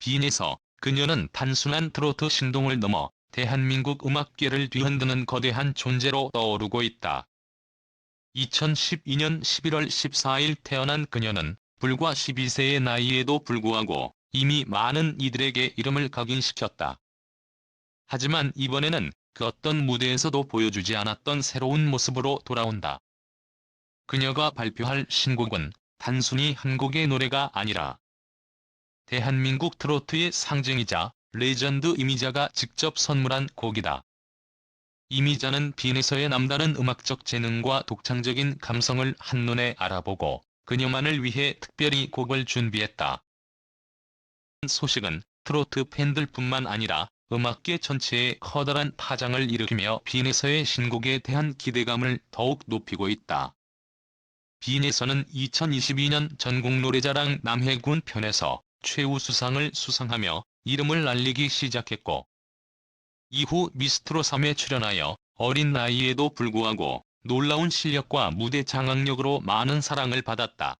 빈에서 그녀는 단순한 트로트 신동을 넘어 대한민국 음악계를 뒤흔드는 거대한 존재로 떠오르고 있다. 2012년 11월 14일 태어난 그녀는 불과 12세의 나이에도 불구하고 이미 많은 이들에게 이름을 각인시켰다. 하지만 이번에는 그 어떤 무대에서도 보여주지 않았던 새로운 모습으로 돌아온다. 그녀가 발표할 신곡은 단순히 한 곡의 노래가 아니라 대한민국 트로트의 상징이자 레전드 이미자가 직접 선물한 곡이다. 이미자는 빈에서의 남다른 음악적 재능과 독창적인 감성을 한눈에 알아보고 그녀만을 위해 특별히 곡을 준비했다. 소식은 트로트 팬들뿐만 아니라 음악계 전체에 커다란 파장을 일으키며 빈에서의 신곡에 대한 기대감을 더욱 높이고 있다. 빈에서는 2022년 전국 노래자랑 남해군 편에서 최우수상을 수상하며 이름을 알리기 시작했고 이후 미스트로 3에 출연하여 어린 나이에도 불구하고 놀라운 실력과 무대 장악력으로 많은 사랑을 받았다.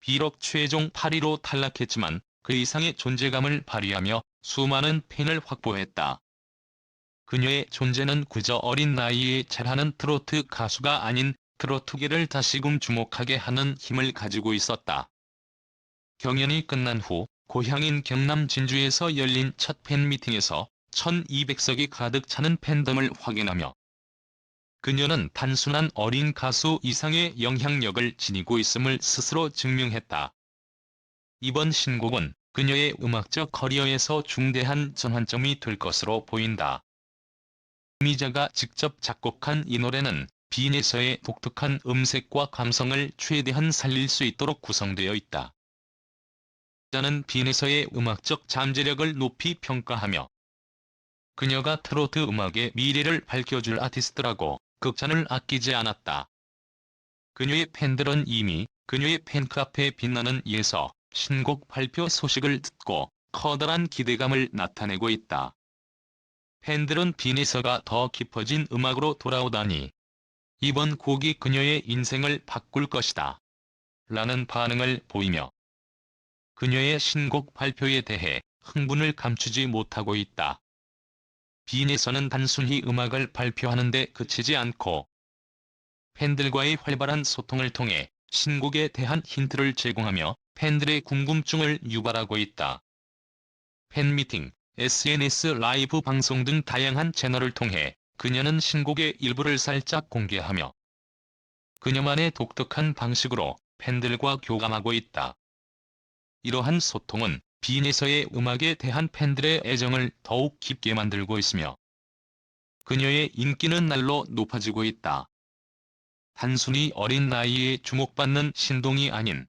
비록 최종 8위로 탈락했지만 그 이상의 존재감을 발휘하며 수많은 팬을 확보했다. 그녀의 존재는 그저 어린 나이에 잘하는 트로트 가수가 아닌 트로트계를 다시금 주목하게 하는 힘을 가지고 있었다. 경연이 끝난 후 고향인 경남 진주에서 열린 첫 팬미팅에서 1200석이 가득 차는 팬덤을 확인하며 그녀는 단순한 어린 가수 이상의 영향력을 지니고 있음을 스스로 증명했다. 이번 신곡은 그녀의 음악적 커리어에서 중대한 전환점이 될 것으로 보인다. 미자가 직접 작곡한 이 노래는 빈에서의 독특한 음색과 감성을 최대한 살릴 수 있도록 구성되어 있다. 자는 빈에서의 음악적 잠재력을 높이 평가하며 그녀가 트로트 음악의 미래를 밝혀줄 아티스트라고 극찬을 아끼지 않았다. 그녀의 팬들은 이미 그녀의 팬카페에 빛나는 예서 신곡 발표 소식을 듣고 커다란 기대감을 나타내고 있다. 팬들은 빈에서가 더 깊어진 음악으로 돌아오다니 이번 곡이 그녀의 인생을 바꿀 것이다. 라는 반응을 보이며 그녀의 신곡 발표에 대해 흥분을 감추지 못하고 있다. 빈에서는 단순히 음악을 발표하는 데 그치지 않고 팬들과의 활발한 소통을 통해 신곡에 대한 힌트를 제공하며 팬들의 궁금증을 유발하고 있다. 팬미팅, SNS 라이브 방송 등 다양한 채널을 통해 그녀는 신곡의 일부를 살짝 공개하며 그녀만의 독특한 방식으로 팬들과 교감하고 있다. 이러한 소통은 빈에서의 음악에 대한 팬들의 애정을 더욱 깊게 만들고 있으며 그녀의 인기는 날로 높아지고 있다. 단순히 어린 나이에 주목받는 신동이 아닌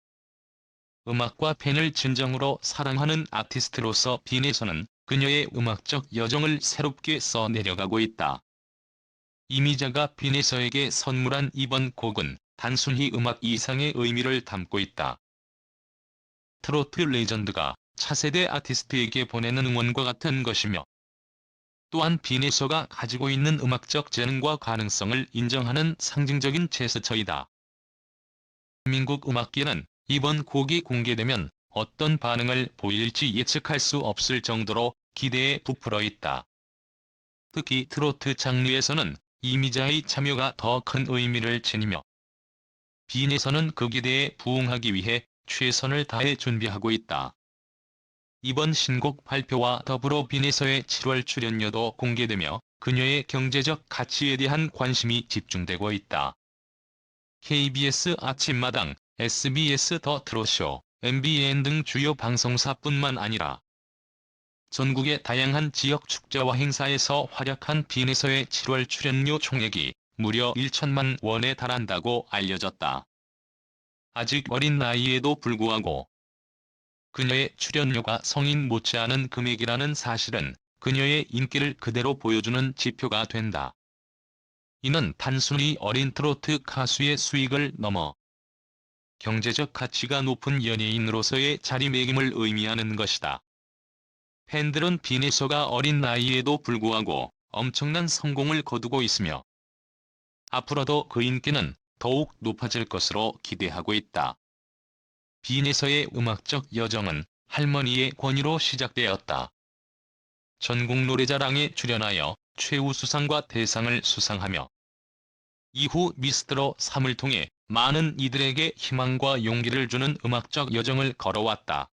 음악과 팬을 진정으로 사랑하는 아티스트로서 빈에서는 그녀의 음악적 여정을 새롭게 써내려가고 있다. 이미자가 빈에서에게 선물한 이번 곡은 단순히 음악 이상의 의미를 담고 있다. 트로트 레전드가 차세대 아티스트에게 보내는 응원과 같은 것이며 또한 빈에서가 가지고 있는 음악적 재능과 가능성을 인정하는 상징적인 제스처이다. 민국 음악계는 이번 곡이 공개되면 어떤 반응을 보일지 예측할 수 없을 정도로 기대에 부풀어 있다. 특히 트로트 장르에서는 이미자의 참여가 더 큰 의미를 지니며 빈에서는 그 기대에 부응하기 위해 최선을 다해 준비하고 있다. 이번 신곡 발표와 더불어 빈에서의 7월 출연료도 공개되며 그녀의 경제적 가치에 대한 관심이 집중되고 있다. KBS 아침마당, SBS 더 트롯쇼, MBN 등 주요 방송사뿐만 아니라 전국의 다양한 지역 축제와 행사에서 활약한 빈에서의 7월 출연료 총액이 무려 1천만 원에 달한다고 알려졌다. 아직 어린 나이에도 불구하고 그녀의 출연료가 성인 못지않은 금액이라는 사실은 그녀의 인기를 그대로 보여주는 지표가 된다. 이는 단순히 어린 트로트 가수의 수익을 넘어 경제적 가치가 높은 연예인으로서의 자리매김을 의미하는 것이다. 팬들은 빈에서가 어린 나이에도 불구하고 엄청난 성공을 거두고 있으며 앞으로도 그 인기는 더욱 높아질 것으로 기대하고 있다. 빈에서의 음악적 여정은 할머니의 권유로 시작되었다. 전국 노래자랑에 출연하여 최우수상과 대상을 수상하며 이후 미스트로 3을 통해 많은 이들에게 희망과 용기를 주는 음악적 여정을 걸어왔다.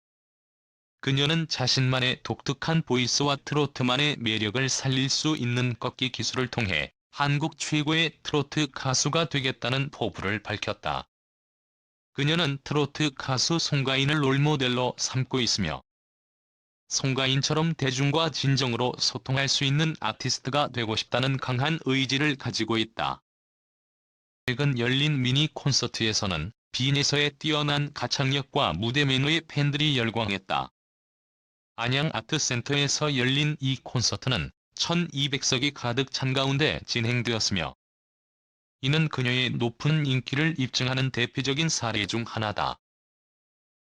그녀는 자신만의 독특한 보이스와 트로트만의 매력을 살릴 수 있는 꺾기 기술을 통해 한국 최고의 트로트 가수가 되겠다는 포부를 밝혔다. 그녀는 트로트 가수 송가인을 롤모델로 삼고 있으며 송가인처럼 대중과 진정으로 소통할 수 있는 아티스트가 되고 싶다는 강한 의지를 가지고 있다. 최근 열린 미니 콘서트에서는 빈에서의 뛰어난 가창력과 무대 매너에 팬들이 열광했다. 안양 아트센터에서 열린 이 콘서트는 1200석이 가득 찬 가운데 진행되었으며 이는 그녀의 높은 인기를 입증하는 대표적인 사례 중 하나다.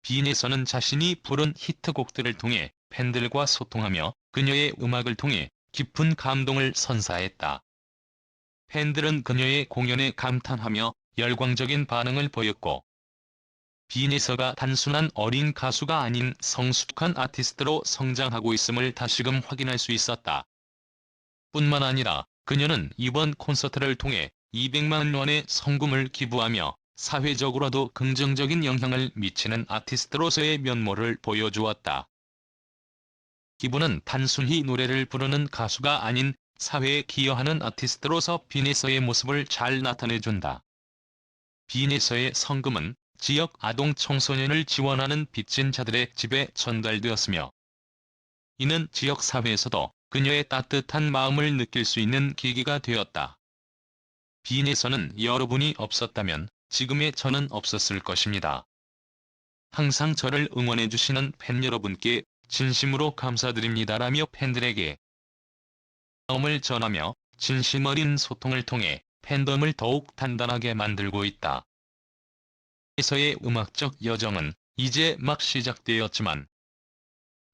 빈에서는 자신이 부른 히트곡들을 통해 팬들과 소통하며 그녀의 음악을 통해 깊은 감동을 선사했다. 팬들은 그녀의 공연에 감탄하며 열광적인 반응을 보였고 빈에서가 단순한 어린 가수가 아닌 성숙한 아티스트로 성장하고 있음을 다시금 확인할 수 있었다. 뿐만 아니라 그녀는 이번 콘서트를 통해 200만 원의 성금을 기부하며 사회적으로도 긍정적인 영향을 미치는 아티스트로서의 면모를 보여주었다. 기부는 단순히 노래를 부르는 가수가 아닌 사회에 기여하는 아티스트로서 빈에서의 모습을 잘 나타내준다. 빈에서의 성금은 지역 아동 청소년을 지원하는 빚진 자들의 집에 전달되었으며 이는 지역 사회에서도 그녀의 따뜻한 마음을 느낄 수 있는 계기가 되었다. 빈에서는 여러분이 없었다면 지금의 저는 없었을 것입니다. 항상 저를 응원해주시는 팬 여러분께 진심으로 감사드립니다라며 팬들에게 마음을 전하며 진심 어린 소통을 통해 팬덤을 더욱 단단하게 만들고 있다. 에서의 음악적 여정은 이제 막 시작되었지만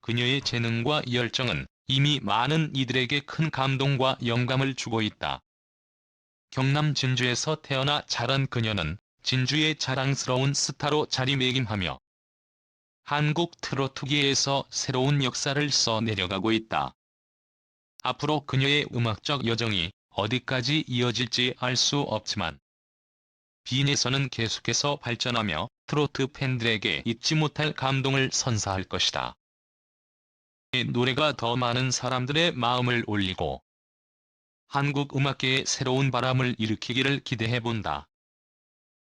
그녀의 재능과 열정은 이미 많은 이들에게 큰 감동과 영감을 주고 있다. 경남 진주에서 태어나 자란 그녀는 진주의 자랑스러운 스타로 자리매김하며 한국 트로트계에서 새로운 역사를 써내려가고 있다. 앞으로 그녀의 음악적 여정이 어디까지 이어질지 알 수 없지만 빈에서는 계속해서 발전하며 트로트 팬들에게 잊지 못할 감동을 선사할 것이다. 이 노래가 더 많은 사람들의 마음을 올리고 한국 음악계에 새로운 바람을 일으키기를 기대해본다.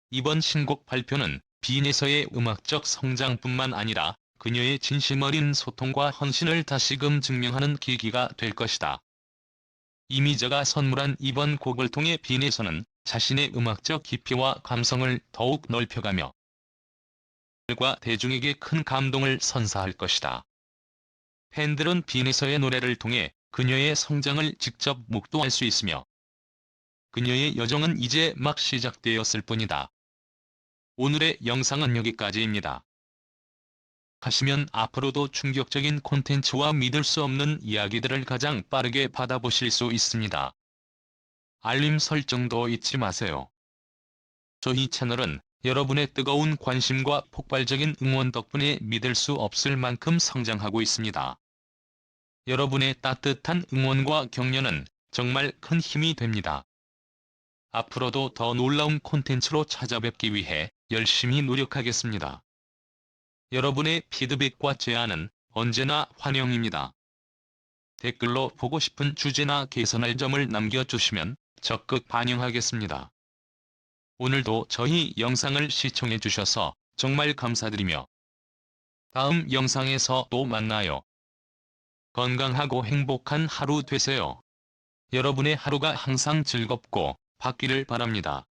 이번 신곡 발표는 빈에서의 음악적 성장뿐만 아니라 그녀의 진심 어린 소통과 헌신을 다시금 증명하는 계기가 될 것이다. 이미저가 선물한 이번 곡을 통해 빈에서는 자신의 음악적 깊이와 감성을 더욱 넓혀가며 과 대중에게 큰 감동을 선사할 것이다. 팬들은 빈에서의 노래를 통해 그녀의 성장을 직접 목도할 수 있으며 그녀의 여정은 이제 막 시작되었을 뿐이다. 오늘의 영상은 여기까지입니다. 하시면 앞으로도 충격적인 콘텐츠와 믿을 수 없는 이야기들을 가장 빠르게 받아보실 수 있습니다. 알림 설정도 잊지 마세요. 저희 채널은 여러분의 뜨거운 관심과 폭발적인 응원 덕분에 믿을 수 없을 만큼 성장하고 있습니다. 여러분의 따뜻한 응원과 격려는 정말 큰 힘이 됩니다. 앞으로도 더 놀라운 콘텐츠로 찾아뵙기 위해 열심히 노력하겠습니다. 여러분의 피드백과 제안은 언제나 환영입니다. 댓글로 보고 싶은 주제나 개선할 점을 남겨주시면 적극 반영하겠습니다. 오늘도 저희 영상을 시청해주셔서 정말 감사드리며 다음 영상에서 또 만나요. 건강하고 행복한 하루 되세요. 여러분의 하루가 항상 즐겁고 받기를 바랍니다.